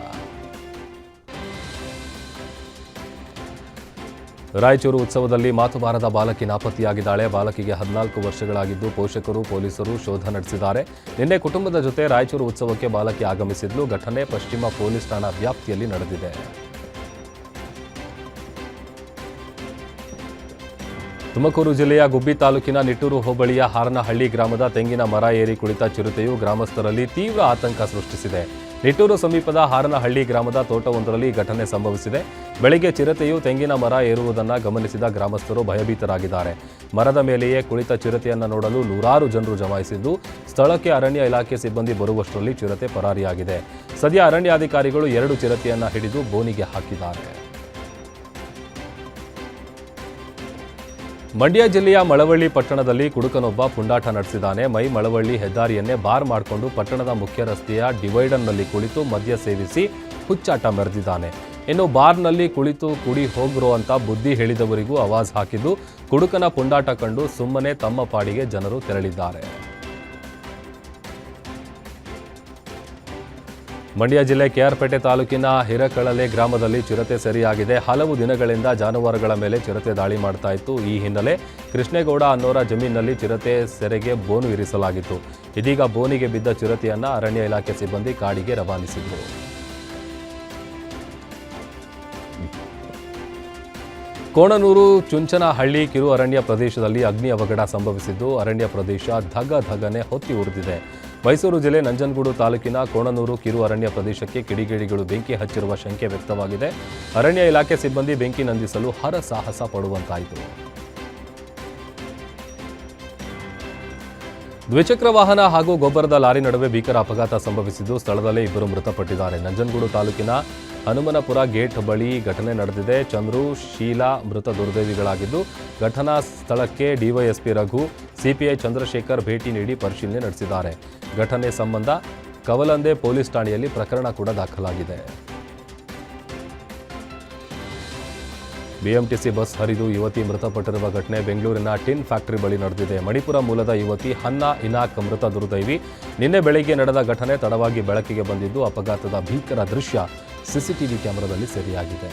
ರಾಯಚೂರು ಉತ್ಸವದಲ್ಲಿ ಮಾತು ಬಾರದ ಬಾಲಕಿ ನಾಪತ್ತೆಯಾಗಿದ್ದಾಳೆ. ಬಾಲಕಿಗೆ ಹದಿನಾಲ್ಕು ವರ್ಷಗಳಾಗಿದ್ದು ಪೋಷಕರು, ಪೊಲೀಸರು ಶೋಧ ನಡೆಸಿದ್ದಾರೆ. ನಿನ್ನೆ ಕುಟುಂಬದ ಜೊತೆ ರಾಯಚೂರು ಉತ್ಸವಕ್ಕೆ ಬಾಲಕಿ ಆಗಮಿಸಿದ್ದು ಘಟನೆ ಪಶ್ಚಿಮ ಪೊಲೀಸ್ ಠಾಣಾ ವ್ಯಾಪ್ತಿಯಲ್ಲಿ ನಡೆದಿದೆ. ತುಮಕೂರು ಜಿಲ್ಲೆಯ ಗುಬ್ಬಿ ತಾಲೂಕಿನ ನಿಟ್ಟೂರು ಹೋಬಳಿಯ ಹಾರನಹಳ್ಳಿ ಗ್ರಾಮದ ತೆಂಗಿನ ಮರ ಏರಿ ಕುಳಿತ ಚಿರತೆಯು ಗ್ರಾಮಸ್ಥರಲ್ಲಿ ತೀವ್ರ ಆತಂಕ ಸೃಷ್ಟಿಸಿದೆ. ನಿಟ್ಟೂರು ಸಮೀಪದ ಹಾರನಹಳ್ಳಿ ಗ್ರಾಮದ ತೋಟವೊಂದರಲ್ಲಿ ಘಟನೆ ಸಂಭವಿಸಿದೆ. ಬೆಳಗ್ಗೆ ಚಿರತೆಯು ತೆಂಗಿನ ಮರ ಏರುವುದನ್ನು ಗಮನಿಸಿದ ಗ್ರಾಮಸ್ಥರು ಭಯಭೀತರಾಗಿದ್ದಾರೆ. ಮರದ ಮೇಲೆಯೇ ಕುಳಿತ ಚಿರತೆಯನ್ನು ನೋಡಲು ನೂರಾರು ಜನರು ಜಮಾಯಿಸಿದ್ದು, ಸ್ಥಳಕ್ಕೆ ಅರಣ್ಯ ಇಲಾಖೆ ಸಿಬ್ಬಂದಿ ಬರುವಷ್ಟರಲ್ಲಿ ಚಿರತೆ ಪರಾರಿಯಾಗಿದೆ. ಸದ್ಯ ಅರಣ್ಯಾಧಿಕಾರಿಗಳು ಎರಡು ಚಿರತೆಯನ್ನು ಹಿಡಿದು ಬೋನಿಗೆ ಹಾಕಿದ್ದಾರೆ. ಮಂಡ್ಯ ಜಿಲ್ಲೆಯ ಮಳವಳ್ಳಿ ಪಟ್ಟಣದಲ್ಲಿ ಕುಡುಕನೊಬ್ಬ ಪುಂಡಾಟ ನಡೆಸಿದ್ದಾನೆ. ಮೈ ಮಳವಳ್ಳಿ ಹೆದ್ದಾರಿಯನ್ನೇ ಬಾರ್ ಮಾಡಿಕೊಂಡು ಪಟ್ಟಣದ ಮುಖ್ಯ ರಸ್ತೆಯ ಡಿವೈಡರ್ನಲ್ಲಿ ಕುಳಿತು ಮದ್ಯ ಸೇವಿಸಿ ಹುಚ್ಚಾಟ ಮೆರೆದಿದ್ದಾನೆ. ಇನ್ನು ಬಾರ್ನಲ್ಲಿ ಕುಳಿತು ಕುಡಿ ಹೋಗ್ರೋ ಅಂತ ಬುದ್ಧಿ ಹೇಳಿದವರಿಗೂ ಆವಾಜ್ ಹಾಕಿದ್ದು ಕುಡುಕನ ಪುಂಡಾಟ ಕಂಡು ಸುಮ್ಮನೆ ತಮ್ಮ ಪಾಡಿಗೆ ಜನರು ತೆರಳಿದ್ದಾರೆ. ಮಂಡ್ಯ ಜಿಲ್ಲೆ ಕೆಆರ್ಪೇಟೆ ತಾಲೂಕಿನ ಹಿರಕಳಲೆ ಗ್ರಾಮದಲ್ಲಿ ಚಿರತೆ ಸೆರೆಯಾಗಿದೆ. ಹಲವು ದಿನಗಳಿಂದ ಜಾನುವಾರುಗಳ ಮೇಲೆ ಚಿರತೆ ದಾಳಿ ಮಾಡ್ತಾ ಇತ್ತು. ಈ ಹಿನ್ನೆಲೆ ಕೃಷ್ಣೇಗೌಡ ಅನ್ನೋರ ಜಮೀನಿನಲ್ಲಿ ಚಿರತೆ ಸೆರೆಗೆ ಬೋನು ಇರಿಸಲಾಗಿತ್ತು. ಇದೀಗ ಬೋನಿಗೆ ಬಿದ್ದ ಚಿರತೆಯನ್ನು ಅರಣ್ಯ ಇಲಾಖೆ ಸಿಬ್ಬಂದಿ ಕಾಡಿಗೆ ರವಾನಿಸಿದರು. ಕೋಣನೂರು ಚುಂಚನಹಳ್ಳಿ ಕಿರು ಅರಣ್ಯ ಪ್ರದೇಶದಲ್ಲಿ ಅಗ್ನಿ ಅವಘಡ ಸಂಭವಿಸಿದ್ದು. ಅರಣ್ಯ ಪ್ರದೇಶ ಧಗ ಧಗನೆ ಹೊತ್ತಿ ಉರಿದಿದೆ. ಮೈಸೂರು ಜಿಲ್ಲೆ ನಂಜನಗೂಡು ತಾಲೂಕಿನ ಕೋಣನೂರು ಕಿರು ಅರಣ್ಯ ಪ್ರದೇಶಕ್ಕೆ ಕಿಡಿಗೇಡಿಗಳು ಬೆಂಕಿ ಹಚ್ಚಿರುವ ಶಂಕೆ ವ್ಯಕ್ತವಾಗಿದೆ. ಅರಣ್ಯ ಇಲಾಖೆ ಸಿಬ್ಬಂದಿ ಬೆಂಕಿ ನಂದಿಸಲು ಹರಸಾಹಸ ಪಡುವಂತಾಯಿತು. ದ್ವಿಚಕ್ರ ವಾಹನ ಹಾಗೂ ಗೊಬ್ಬರದ ಲಾರಿ ನಡುವೆ ಭೀಕರ ಅಪಘಾತ ಸಂಭವಿಸಿದ್ದು ಸ್ಥಳದಲ್ಲೇ ಇಬ್ಬರು ಮೃತಪಟ್ಟಿದ್ದಾರೆ. ನಂಜನಗೂಡು ತಾಲೂಕಿನ ಹನುಮನಪುರ ಗೇಟ್ ಬಳಿ ಘಟನೆ ನಡೆದಿದೆ. ಚಂದ್ರು, ಶೀಲಾ ಮೃತ ದುರ್ದೈವಿಗಳಾಗಿದ್ದು, ಘಟನಾ ಸ್ಥಳಕ್ಕೆ ಡಿವೈಎಸ್ಪಿ ರಘು, ಸಿಪಿಐ ಚಂದ್ರಶೇಖರ್ ಭೇಟಿ ನೀಡಿ ಪರಿಶೀಲನೆ ನಡೆಸಿದ್ದಾರೆ. ಘಟನೆ ಸಂಬಂಧ ಕವಲಂದೆ ಪೊಲೀಸ್ ಠಾಣೆಯಲ್ಲಿ ಪ್ರಕರಣ ಕೂಡ ದಾಖಲಾಗಿದೆ. ಬಿಎಂಟಿಸಿ ಬಸ್ ಹರಿದು ಯುವತಿ ಮೃತಪಟ್ಟಿರುವ ಘಟನೆ ಬೆಂಗಳೂರಿನ ಟಿನ್ ಫ್ಯಾಕ್ಟರಿ ಬಳಿ ನಡೆದಿದೆ. ಮಣಿಪುರ ಮೂಲದ ಯುವತಿ ಹನ್ನಾ ಇನಾಕ್ ಮೃತ ದುರ್ದೈವಿ. ನಿನ್ನೆ ಬೆಳಗ್ಗೆ ನಡೆದ ಘಟನೆ ತಡವಾಗಿ ಬೆಳಕಿಗೆ ಬಂದಿದ್ದು ಅಪಘಾತದ ಭೀಕರ ದೃಶ್ಯ. ಸಿಸಿಟಿವಿ ಕ್ಯಾಮೆರಾದಲ್ಲಿ ಸೆರೆಯಾಗಿದೆ.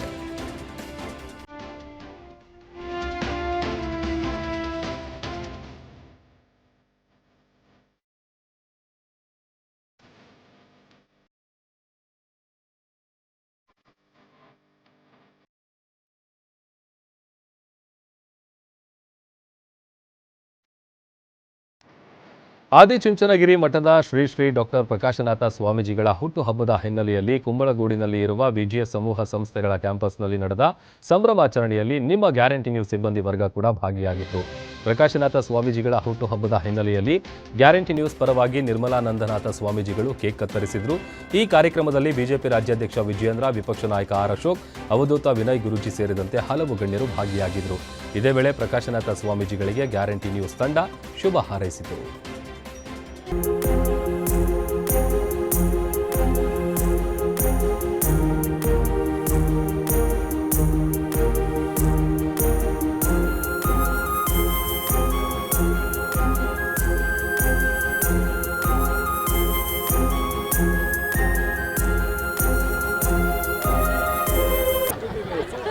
ಆದಿಚುಂಚನಗಿರಿ ಮಠದ ಶ್ರೀ ಶ್ರೀ ಡಾಕ್ಟರ್ ಪ್ರಕಾಶನಾಥ ಸ್ವಾಮೀಜಿಗಳ ಹುಟ್ಟುಹಬ್ಬದ ಹಿನ್ನೆಲೆಯಲ್ಲಿ ಕುಂಬಳಗೂಡಿನಲ್ಲಿ ಇರುವ ವಿಜಯ ಸಮೂಹ ಸಂಸ್ಥೆಗಳ ಕ್ಯಾಂಪಸ್ನಲ್ಲಿ ನಡೆದ ಸಂಭ್ರಮಾಚರಣೆಯಲ್ಲಿ ನಿಮ್ಮ ಗ್ಯಾರಂಟಿ ನ್ಯೂಸ್ ಸಿಬ್ಬಂದಿ ವರ್ಗ ಕೂಡ ಭಾಗಿಯಾಗಿತ್ತು. ಪ್ರಕಾಶನಾಥ ಸ್ವಾಮೀಜಿಗಳ ಹುಟ್ಟುಹಬ್ಬದ ಹಿನ್ನೆಲೆಯಲ್ಲಿ ಗ್ಯಾರಂಟಿ ನ್ಯೂಸ್ ಪರವಾಗಿ ನಿರ್ಮಲಾನಂದನಾಥ ಸ್ವಾಮೀಜಿಗಳು ಕೇಕ್ ಕತ್ತರಿಸಿದ್ರು. ಈ ಕಾರ್ಯಕ್ರಮದಲ್ಲಿ ಬಿಜೆಪಿ ರಾಜ್ಯಾಧ್ಯಕ್ಷ ವಿಜಯೇಂದ್ರ, ವಿಪಕ್ಷ ನಾಯಕ ಆರ್ ಅಶೋಕ್, ಅವಧೂತ ವಿನಯ್ ಗುರೂಜಿ ಸೇರಿದಂತೆ ಹಲವು ಗಣ್ಯರು ಭಾಗಿಯಾಗಿದ್ದರು ಇದೇ ವೇಳೆ ಪ್ರಕಾಶನಾಥ ಸ್ವಾಮೀಜಿಗಳಿಗೆ ಗ್ಯಾರಂಟಿ ನ್ಯೂಸ್ ತಂಡ ಶುಭ ಹಾರೈಸಿತು.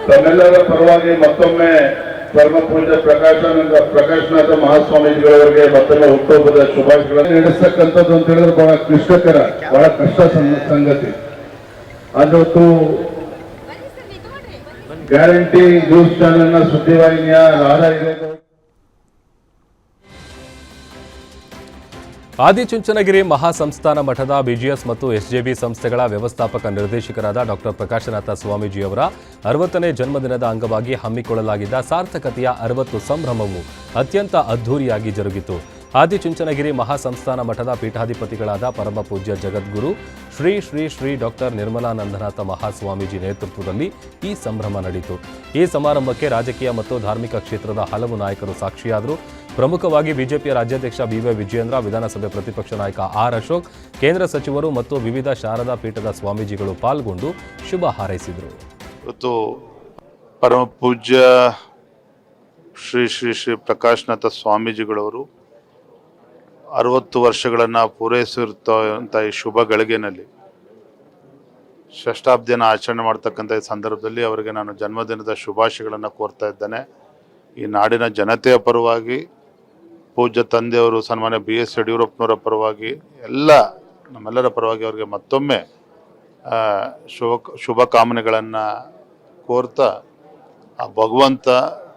ತಮ್ಮೆಲ್ಲರ ಪರವಾಗಿ ಮತ್ತೊಮ್ಮೆ ಪೂಜ್ಯ ಪ್ರಕಾಶಾನಂದ ಪ್ರಕಾಶನಾಥ ಮಹಾಸ್ವಾಮೀಜಿಗಳವರಿಗೆ ಮತ್ತೆಲ್ಲ ಹುಟ್ಟುಹಬ್ಬದ ಶುಭಾಶಯಗಳನ್ನು ನಡೆಸ್ತಕ್ಕಂಥದ್ದು ಅಂತ ಹೇಳಿದ್ರೆ ಬಹಳ ಕ್ಲಿಷ್ಟಕರ ಬಹಳ ಕಷ್ಟ ಸಂಗತಿ. ಅದೊತ್ತು ಗ್ಯಾರಂಟಿ ನ್ಯೂಸ್ ಚಾನೆಲ್ನ ಸುದ್ದಿವಾಹಿನಿಯ ರಾಧಾ ಹಿರೇಗೌಡ ಆದಿಚುಂಚನಗಿರಿ ಮಹಾಸಂಸ್ಥಾನ ಮಠದ ಬಿಜಿಎಸ್ ಮತ್ತು ಎಸ್ಜೆಬಿ ಸಂಸ್ಥೆಗಳ ವ್ಯವಸ್ಥಾಪಕ ನಿರ್ದೇಶಕರಾದ ಡಾಕ್ಟರ್ ಪ್ರಕಾಶನಾಥ ಸ್ವಾಮೀಜಿಯವರ ಅರವತ್ತನೇ ಜನ್ಮದಿನದ ಅಂಗವಾಗಿ ಹಮ್ಮಿಕೊಳ್ಳಲಾಗಿದ್ದ ಸಾರ್ಥಕತೆಯ ಅರವತ್ತು ಸಂಭ್ರಮವು ಅತ್ಯಂತ ಅದ್ಧೂರಿಯಾಗಿ ಜರುಗಿತು. ಆದಿಚುಂಚನಗಿರಿ ಮಹಾಸಂಸ್ಥಾನ ಮಠದ ಪೀಠಾಧಿಪತಿಗಳಾದ ಪರಮ ಪೂಜ್ಯ ಜಗದ್ಗುರು ಶ್ರೀ ಶ್ರೀ ಶ್ರೀ ಡಾಕ್ಟರ್ ನಿರ್ಮಲಾನಂದನಾಥ ಮಹಾಸ್ವಾಮೀಜಿ ನೇತೃತ್ವದಲ್ಲಿ ಈ ಸಂಭ್ರಮ ನಡೆಯಿತು ಈ ಸಮಾರಂಭಕ್ಕೆ ರಾಜಕೀಯ ಮತ್ತು ಧಾರ್ಮಿಕ ಕ್ಷೇತ್ರದ ಹಲವು ನಾಯಕರು ಸಾಕ್ಷಿಯಾದರು. ಪ್ರಮುಖವಾಗಿ ಬಿಜೆಪಿಯ ರಾಜ್ಯಾಧ್ಯಕ್ಷ ಬಿವೈ ವಿಜಯೇಂದ್ರ, ವಿಧಾನಸಭೆ ಪ್ರತಿಪಕ್ಷ ನಾಯಕ ಆರ್ ಅಶೋಕ್, ಕೇಂದ್ರ ಸಚಿವರು ಮತ್ತು ವಿವಿಧ ಶಾರದಾ ಪೀಠದ ಸ್ವಾಮೀಜಿಗಳು ಪಾಲ್ಗೊಂಡು ಶುಭ ಹಾರೈಸಿದರು. ಇವತ್ತು ಪರಮ ಪೂಜ್ಯ ಶ್ರೀ ಶ್ರೀ ಶ್ರೀ ಪ್ರಕಾಶ್ನಾಥ ಸ್ವಾಮೀಜಿಗಳವರು ಅರವತ್ತು ವರ್ಷಗಳನ್ನು ಪೂರೈಸಿರುತ್ತಂಥ ಈ ಶುಭ ಗಳಿಗೆನಲ್ಲಿ ಷಷ್ಠಾಬ್ದಿಯನ್ನು ಆಚರಣೆ ಮಾಡ್ತಕ್ಕಂಥ ಈ ಸಂದರ್ಭದಲ್ಲಿ ಅವರಿಗೆ ನಾನು ಜನ್ಮದಿನದ ಶುಭಾಶಯಗಳನ್ನು ಕೋರ್ತಾ ಇದ್ದೇನೆ. ಈ ನಾಡಿನ ಜನತೆಯ ಪರವಾಗಿ ಪೂಜ್ಯ ತಂದೆಯವರು, ಸನ್ಮಾನ್ಯ ಬಿ ಎಸ್ ಯಡಿಯೂರಪ್ಪನವರ ಪರವಾಗಿ, ಎಲ್ಲ ನಮ್ಮೆಲ್ಲರ ಪರವಾಗಿ ಅವರಿಗೆ ಮತ್ತೊಮ್ಮೆ ಶುಭ ಶುಭ ಕಾಮನೆಗಳನ್ನು ಕೋರ್ತಾ, ಆ ಭಗವಂತ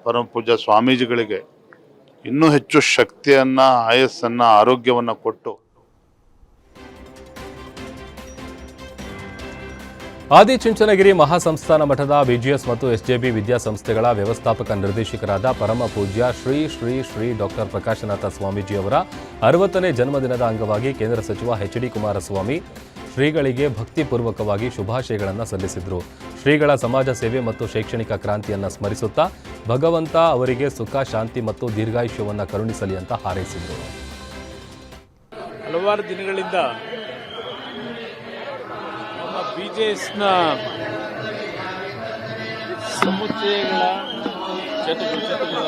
ಪರಮ ಪೂಜ್ಯ ಸ್ವಾಮೀಜಿಗಳಿಗೆ ಇನ್ನೂ ಹೆಚ್ಚು ಶಕ್ತಿಯನ್ನು, ಆಯಸ್ಸನ್ನು, ಆರೋಗ್ಯವನ್ನು ಕೊಟ್ಟು ಆದಿಚುಂಚನಗಿರಿ ಮಹಾಸಂಸ್ಥಾನ ಮಠದ ಬಿಜಿಎಸ್ ಮತ್ತು ಎಸ್ಜೆಬಿ ವಿದ್ಯಾಸಂಸ್ಥೆಗಳ ವ್ಯವಸ್ಥಾಪಕ ನಿರ್ದೇಶಕರಾದ ಪರಮ ಪೂಜ್ಯ ಶ್ರೀ ಶ್ರೀ ಶ್ರೀ ಡಾಕ್ಟರ್ ಪ್ರಕಾಶನಾಥ ಸ್ವಾಮೀಜಿಯವರ ಅರವತ್ತನೇ ಜನ್ಮದಿನದ ಅಂಗವಾಗಿ ಕೇಂದ್ರ ಸಚಿವ ಎಚ್ ಡಿ ಕುಮಾರಸ್ವಾಮಿ ಶ್ರೀಗಳಿಗೆ ಭಕ್ತಿಪೂರ್ವಕವಾಗಿ ಶುಭಾಶಯಗಳನ್ನು ಸಲ್ಲಿಸಿದರು. ಶ್ರೀಗಳ ಸಮಾಜ ಸೇವೆ ಮತ್ತು ಶೈಕ್ಷಣಿಕ ಕ್ರಾಂತಿಯನ್ನು ಸ್ಮರಿಸುತ್ತಾ ಭಗವಂತ ಅವರಿಗೆ ಸುಖ, ಶಾಂತಿ ಮತ್ತು ದೀರ್ಘಾಯುಷ್ಯವನ್ನು ಕರುಣಿಸಲಿ ಅಂತ ಹಾರೈಸಿದರು. ಹಲವಾರು ದಿನಗಳಿಂದ ನಮ್ಮ ಬಿ ಜೆ ಎಸ್ನ ಸಮುಚ್ಚಯಗಳ ಚಟುವಟಿಕೆಯನ್ನು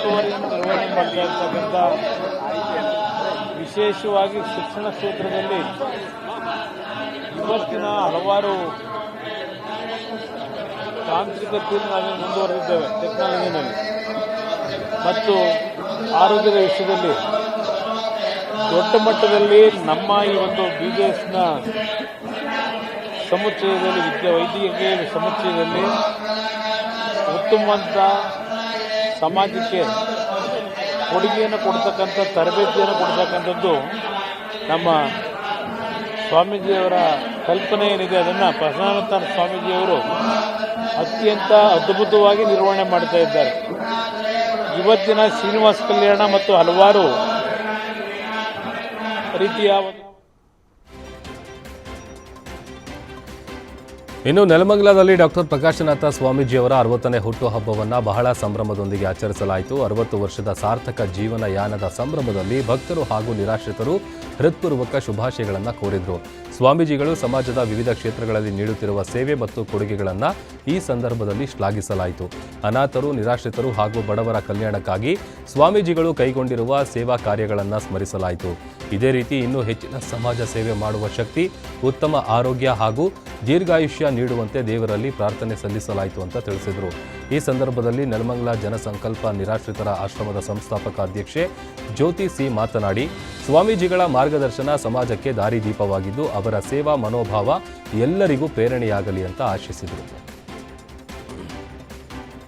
ವಿಶೇಷವಾಗಿ ಶಿಕ್ಷಣ ಕ್ಷೇತ್ರದಲ್ಲಿ ಇವತ್ತಿನ ಹಲವಾರು ತಾಂತ್ರಿಕತೆಯಲ್ಲಿ ನಾವೇ ಮುಂದುವರೆದಿದ್ದೇವೆ ಟೆಕ್ನಾಲಜಿನಲ್ಲಿ ಮತ್ತು ಆರೋಗ್ಯದ ವಿಷಯದಲ್ಲಿ ದೊಡ್ಡ ಮಟ್ಟದಲ್ಲಿ ನಮ್ಮ ಈ ಒಂದು ಬಿ ಜೆ ಎಸ್ನ ಸಮುಚ್ಚಯದಲ್ಲಿ ವಿದ್ಯೆ ವೈದ್ಯಕೀಯ ಸಮುಚ್ಚಯದಲ್ಲಿ ಉತ್ತಮವಂತ ಸಮಾಜಕ್ಕೆ ಕೊಡುಗೆಯನ್ನು ಕೊಡ್ತಕ್ಕಂಥ, ತರಬೇತಿಯನ್ನು ಕೊಡ್ತಕ್ಕಂಥದ್ದು ನಮ್ಮ ಸ್ವಾಮೀಜಿಯವರ ಕಲ್ಪನೆ ಏನಿದೆ ಅದನ್ನು ಪ್ರಸನ್ನಾನಂದ ಸ್ವಾಮೀಜಿಯವರು ಅತ್ಯಂತ ಅದ್ಭುತವಾಗಿ ನಿರ್ವಹಣೆ ಮಾಡ್ತಾ ಇದ್ದಾರೆ. ಇವತ್ತಿನ ಶ್ರೀನಿವಾಸ ಕಲ್ಯಾಣ ಮತ್ತು ಹಲವಾರು ರೀತಿಯ ಇನ್ನು ನೆಲಮಂಗಲದಲ್ಲಿ ಡಾಕ್ಟರ್ ಪ್ರಕಾಶನಾಥ ಸ್ವಾಮೀಜಿಯವರ ಅರವತ್ತನೇ ಹುಟ್ಟುಹಬ್ಬವನ್ನು ಬಹಳ ಸಂಭ್ರಮದೊಂದಿಗೆ ಆಚರಿಸಲಾಯಿತು. ಅರವತ್ತು ವರ್ಷದ ಸಾರ್ಥಕ ಜೀವನ ಯಾನದ ಸಂಭ್ರಮದಲ್ಲಿ ಭಕ್ತರು ಹಾಗೂ ನಿರಾಶ್ರಿತರು ಹೃತ್ಪೂರ್ವಕ ಶುಭಾಶಯಗಳನ್ನು ಕೋರಿದರು. ಸ್ವಾಮೀಜಿಗಳು ಸಮಾಜದ ವಿವಿಧ ಕ್ಷೇತ್ರಗಳಲ್ಲಿ ನೀಡುತ್ತಿರುವ ಸೇವೆ ಮತ್ತು ಕೊಡುಗೆಗಳನ್ನು ಈ ಸಂದರ್ಭದಲ್ಲಿ ಶ್ಲಾಘಿಸಲಾಯಿತು. ಅನಾಥರು, ನಿರಾಶ್ರಿತರು ಹಾಗೂ ಬಡವರ ಕಲ್ಯಾಣಕ್ಕಾಗಿ ಸ್ವಾಮೀಜಿಗಳು ಕೈಗೊಂಡಿರುವ ಸೇವಾ ಕಾರ್ಯಗಳನ್ನು ಸ್ಮರಿಸಲಾಯಿತು. ಇದೇ ರೀತಿ ಇನ್ನೂ ಹೆಚ್ಚಿನ ಸಮಾಜ ಸೇವೆ ಮಾಡುವ ಶಕ್ತಿ, ಉತ್ತಮ ಆರೋಗ್ಯ ಹಾಗೂ ದೀರ್ಘಾಯುಷ್ಯ ನೀಡುವಂತೆ ದೇವರಲ್ಲಿ ಪ್ರಾರ್ಥನೆ ಸಲ್ಲಿಸಲಾಯಿತು ಅಂತ ತಿಳಿಸಿದರು. ಈ ಸಂದರ್ಭದಲ್ಲಿ ನೆಲಮಂಗಲ ಜನಸಂಕಲ್ಪ ನಿರಾಶ್ರಿತರ ಆಶ್ರಮದ ಸಂಸ್ಥಾಪಕ ಅಧ್ಯಕ್ಷೆ ಜ್ಯೋತಿ ಸಿ ಮಾತನಾಡಿ, ಸ್ವಾಮೀಜಿಗಳ ಮಾರ್ಗದರ್ಶನ ಸಮಾಜಕ್ಕೆ ದಾರಿದೀಪವಾಗಿದ್ದು ಅವರ ಸೇವಾ ಮನೋಭಾವ ಎಲ್ಲರಿಗೂ ಪ್ರೇರಣೆಯಾಗಲಿ ಅಂತ ಆಶಿಸಿದರು.